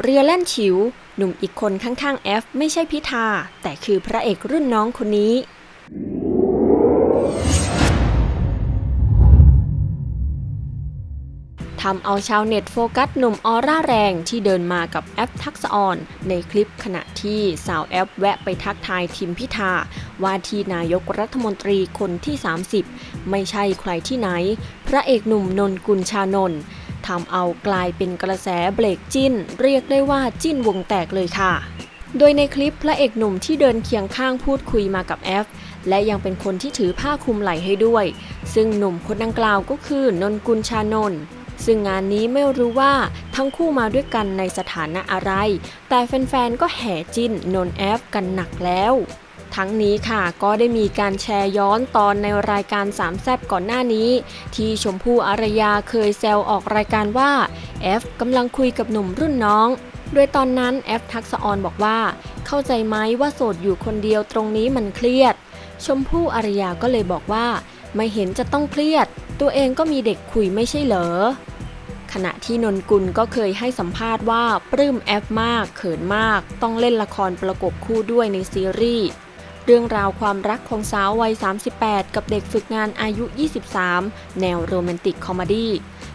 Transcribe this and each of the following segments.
เรือแล่นฉิว หนุ่มอีกคนข้างๆแอฟไม่ใช่พิธา แต่คือพระเอกรุ่นน้องคนนี้ ทำเอาชาวเน็ตโฟกัสหนุ่มออร่าแรงที่เดินมากับแอปทักษออน ในคลิปขณะที่สาวแอปแวะไปทักทายทิมพิธา ว่าที่นายกรัฐมนตรีคนที่ 30 ไม่ใช่ใครที่ไหน พระเอกหนุ่มนนกุลชานนท์ ทำเอากลายเป็นกระแสเบรกจิ้น เรียกได้ว่าจิ้นวงแตกเลยค่ะ โดยในคลิปพระเอกหนุ่มที่เดินเคียงข้างพูดคุยมากับแอฟและยังเป็นคนที่ถือผ้าคลุมไหล่ให้ด้วย ซึ่งหนุ่มคนดังกล่าวก็คือนนกุลชานนท์ซึ่งงานนี้ไม่รู้ว่าทั้งคู่มาด้วยกันในสถานะอะไร แต่แฟนๆก็แห่จิ้นนนแอฟกันหนักแล้ว ทั้งนี้ค่ะก็ได้มีการแชร์ย้อนตอนในรายการสามแซบก่อนหน้านี้ ที่ชมพู่อารยาเคยแซวออกรายการว่าแอฟกำลังคุยกับหนุ่มรุ่นน้องโดยตอนนั้นแอฟทักษออนบอกว่า เข้าใจไหมว่าโสดอยู่คนเดียวตรงนี้มันเครียด ชมพู่อารยาก็เลยบอกว่า ไม่เห็นจะต้องเครียด ตัวเองก็มีเด็กคุยไม่ใช่เหรอขณะที่นนกุลก็เคยให้สัมภาษณ์ว่าปลื้มแอฟมาก เขินมาก ต้องเล่นละครประกบคู่ด้วยในซีรีส์ เรื่องราวความรักของสาววัย 38 กับเด็กฝึกงานอายุ 23 แนวโรแมนติกคอมดี้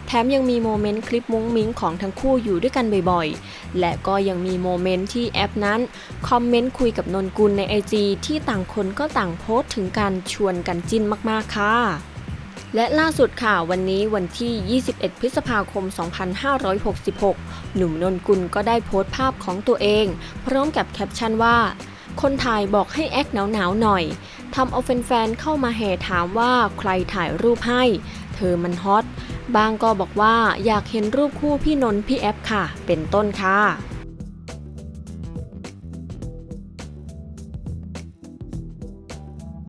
แถมยังมีโมเมนต์คลิปมุ้งมิ้งของทั้งคู่อยู่ด้วยกันบ่อยๆ และก็ยังมีโมเมนต์ที่แอปนั้น คอมเมนต์คุยกับนนกุลในไอจีที่ต่างคนก็ต่างโพสต์ถึงการชวนกันจิ้นมากๆค่ะและล่าสุดค่ะ วันนี้วันที่ 21 พฤษภาคม 2566 หนุ่มนนกุลก็ได้โพสต์ภาพของตัวเอง พร้อมกับแคปชั่นว่า คนถ่ายบอกให้แอคหนาวๆหน่อยทำเอาแฟนๆเข้ามาแห่ถามว่าใครถ่ายรูปให้ เธอมันฮอตบางก็บอกว่าอยากเห็นรูปคู่พี่นนท์พี่แอฟค่ะ เป็นต้นค่ะ